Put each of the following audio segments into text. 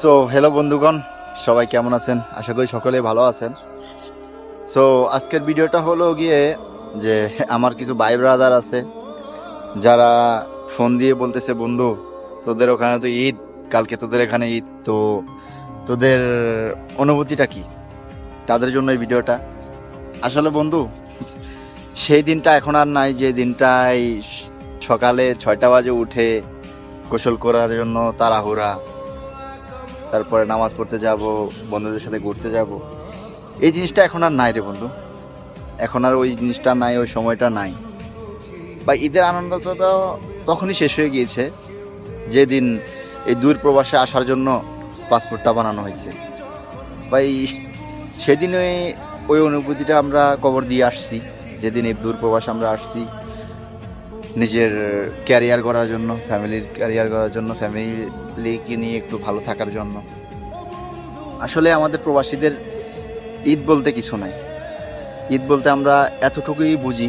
So hello বন্ধুগণ, সবাই কেমন আছেন? আশা করি সকলে ভালো আছেন। সো আজকের ভিডিওটা হলো গিয়ে যে আমার কিছু ভাই ব্রাদার আছে, যারা ফোন দিয়ে বলতেছে, বন্ধু, তোদের ওখানে তো ঈদ, কালকে তোদের এখানে ঈদ, তো তোদের অনুভূতিটা কি? তাদের জন্য এই ভিডিওটা। আসলে বন্ধু, সেই দিনটা এখন আর নাই, যে দিনটায় সকালে ছয়টা বাজে উঠে গোসল করার জন্য তাড়াহুড়া। তারপরে নামাজ পড়তে যাব, বন্ধুদের সাথে ঘুরতে যাব। এই জিনিসটা এখন আর নাই রে বন্ধু। এখন আর ওই জিনিসটা নাই, ওই সময়টা নাই। বা ঈদের আনন্দটা তো তখনই শেষ হয়ে গিয়েছে, যেদিন এই দূর প্রবাসে আসার জন্য পাসপোর্টটা বানানো হয়েছে। এই সেদিন ওই ওই অনুভূতিটা আমরা কবর দিয়ে আসছি, যেদিন এই দূর প্রবাসে আমরা আসছি। নিজের ক্যারিয়ার করার জন্য ফ্যামিলির ক্যারিয়ার করার জন্য ফ্যামিলিকে নিয়ে একটু ভালো থাকার জন্য। আসলে আমাদের প্রবাসীদের ঈদ বলতে কিছু নাই। ঈদ বলতে আমরা এতটুকুই বুঝি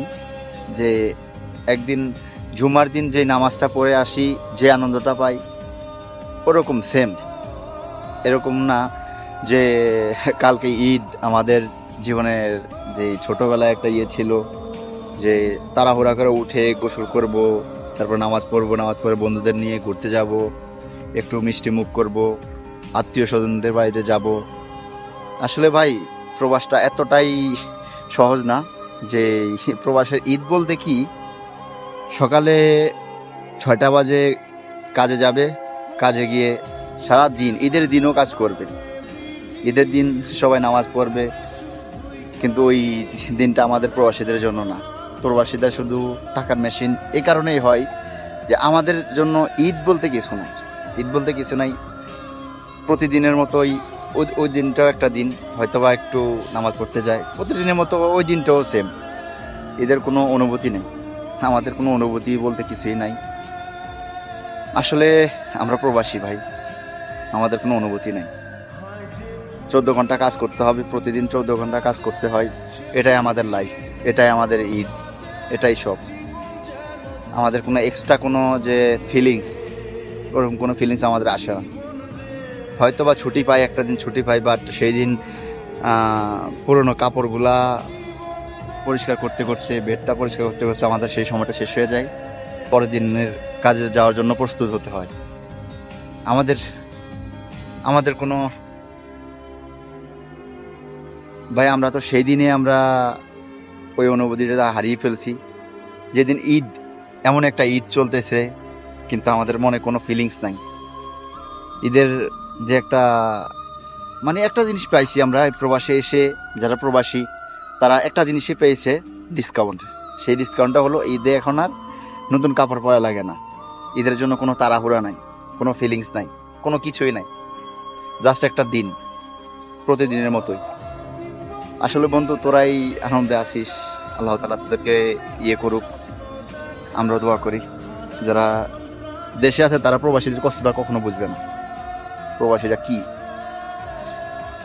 যে একদিন জুমার দিন যে নামাজটা পড়ে আসি, যে আনন্দটা পাই, ওরকম সেম এরকম না যে কালকে ঈদ আমাদের জীবনের যে ছোটোবেলায় একটা ইয়ে ছিল যে তাড়াহুড়া করে উঠে গোসল করব, তারপর নামাজ পড়ব, নামাজ পড়ে বন্ধুদের নিয়ে ঘুরতে যাব, একটু মিষ্টি মুখ করব, আত্মীয় স্বজনদের বাড়িতে যাব। আসলে ভাই, প্রবাসটা এতটাই সহজ না যে প্রবাসের ঈদ বলতে কি, সকালে ছয়টা বাজে কাজে যাবে, কাজে গিয়ে সারা দিন ঈদের দিনও কাজ করবে। ঈদের দিন সবাই নামাজ পড়বে, কিন্তু ওই দিনটা আমাদের প্রবাসীদের জন্য না। প্রবাসীরা শুধু টাকার মেশিন এই কারণেই হয় যে আমাদের জন্য ঈদ বলতে কিছু নাই। ঈদ বলতে কিছু নাই। প্রতিদিনের মতোই ওই ওই দিনটাও একটা দিন হয়তো বা একটু নামাজ পড়তে যায়। প্রতিদিনের মতো ওই দিনটাও সেম এদের কোনো অনুভূতি নেই। আমাদের কোনো অনুভূতি বলতে কিছুই নাই। আসলে আমরা প্রবাসী ভাই, আমাদের কোনো অনুভূতি নেই। চোদ্দ ঘণ্টা কাজ করতে হবে, প্রতিদিন চোদ্দ ঘণ্টা কাজ করতে হয়। এটাই আমাদের লাইফ এটাই আমাদের ঈদ। এটাই সব। আমাদের কোনো এক্সট্রা কোনো যে ফিলিংস ওরকম কোনো ফিলিংস আমাদের আসে না। হয়তো বা ছুটি পাই, একটা দিন ছুটি পাই বাট সেই দিন পুরনো কাপড়গুলা পরিষ্কার করতে করতে, বেডটা পরিষ্কার করতে করতে আমাদের সেই সময়টা শেষ হয়ে যায়। পরের দিনের কাজে যাওয়ার জন্য প্রস্তুত হতে হয়। আমাদের আমাদের কোনো, ভাই আমরা তো সেই দিনে আমরা ওই অনুভূতিটা হারিয়ে ফেলছি। যেদিন ঈদ, এমন একটা ঈদ চলতেছে, কিন্তু আমাদের মনে কোনো ফিলিংস নাই। ঈদের যে একটা মানে একটা জিনিস পাইছি আমরা প্রবাসে এসে যারা প্রবাসী, তারা একটা জিনিসই পেয়েছে ডিসকাউন্ট সেই ডিসকাউন্টটা হলো ঈদে এখন আর নতুন কাপড় পরা লাগে না। ঈদের জন্য কোনো তাড়াহুড়া নাই, কোনো ফিলিংস নাই, কোনো কিছুই নাই। জাস্ট একটা দিন, প্রতিদিনের মতোই। আসলে বন্ধু, তোরাই আনন্দে আসিস আল্লাহ তালা তোদেরকে ইয়ে করুক, আমরা দোয়া করি। যারা দেশে আছে, তারা প্রবাসীদের কষ্টটা কখনো বুঝবে না। প্রবাসীরা কি?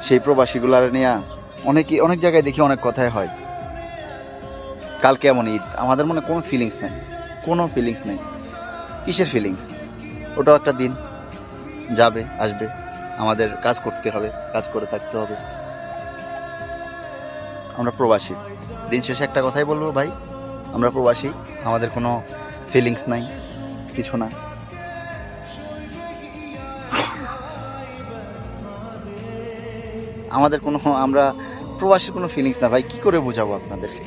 সেই প্রবাসীগুলার নিয়ে অনেকে, অনেক জায়গায় দেখি অনেক কথাই হয়। কালকে এমন ঈদ? আমাদের মনে কোনো ফিলিংস নেই। কোনো ফিলিংস নেই। কিসের ফিলিংস ওটাও একটা দিন। যাবে, আসবে। আমাদের কাজ করতে হবে, কাজ করে থাকতে হবে। আমরা প্রবাসী। দিন শেষে একটা কথাই বলব ভাই, আমরা প্রবাসী, আমাদের কোনো ফিলিংস নাই, কিছু না। আমাদের কোনো, আমরা প্রবাসীর কোনো ফিলিংস না ভাই, কি করে বোঝাবো আপনাদেরকে?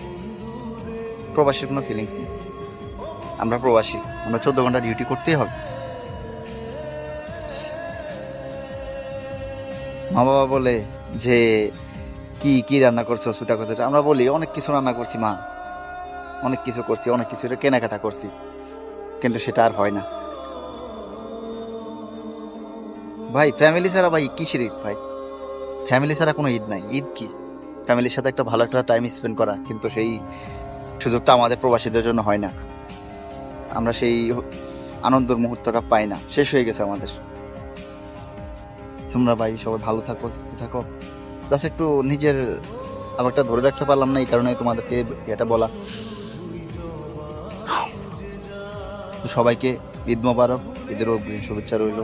প্রবাসীর কোনো ফিলিংস নেই। আমরা প্রবাসী, আমরা চোদ্দ ঘণ্টা ডিউটি করতেই হবে। মা বাবা বলে যে কি কি রান্না করছ সুটা করছ আমরা বলি, অনেক কিছু রান্না করছি, মা। অনেক কিছু করছি, অনেক কিছু কেনাকাটা করছি। কিন্তু সেটা আর হয় না। ভাই ফ্যামিলি ছাড়া ভাই, কিসের ঈদ ভাই? ফ্যামিলি ছাড়া কোনো ঈদ নাই। ঈদ কি? ফ্যামিলির সাথে একটা ভালো একটা টাইম স্পেন্ড করা, কিন্তু সেই সুযোগটা আমাদের প্রবাসীদের জন্য হয় না। আমরা সেই আনন্দের মুহূর্তটা পাই না। শেষ হয়ে গেছে আমাদের। তোমরা ভাই সবাই ভালো থাকো, সুস্থ থাকো। জাস্ট একটু নিজের আবেগটা ধরে রাখতে পারলাম না, এই কারণে তোমাদেরকে এটা বলা। সবাইকে ঈদ মোবারক, ঈদের শুভেচ্ছা রইল।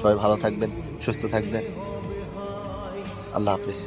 সবাই ভালো থাকবেন, সুস্থ থাকবেন। আল্লাহ হাফিজ।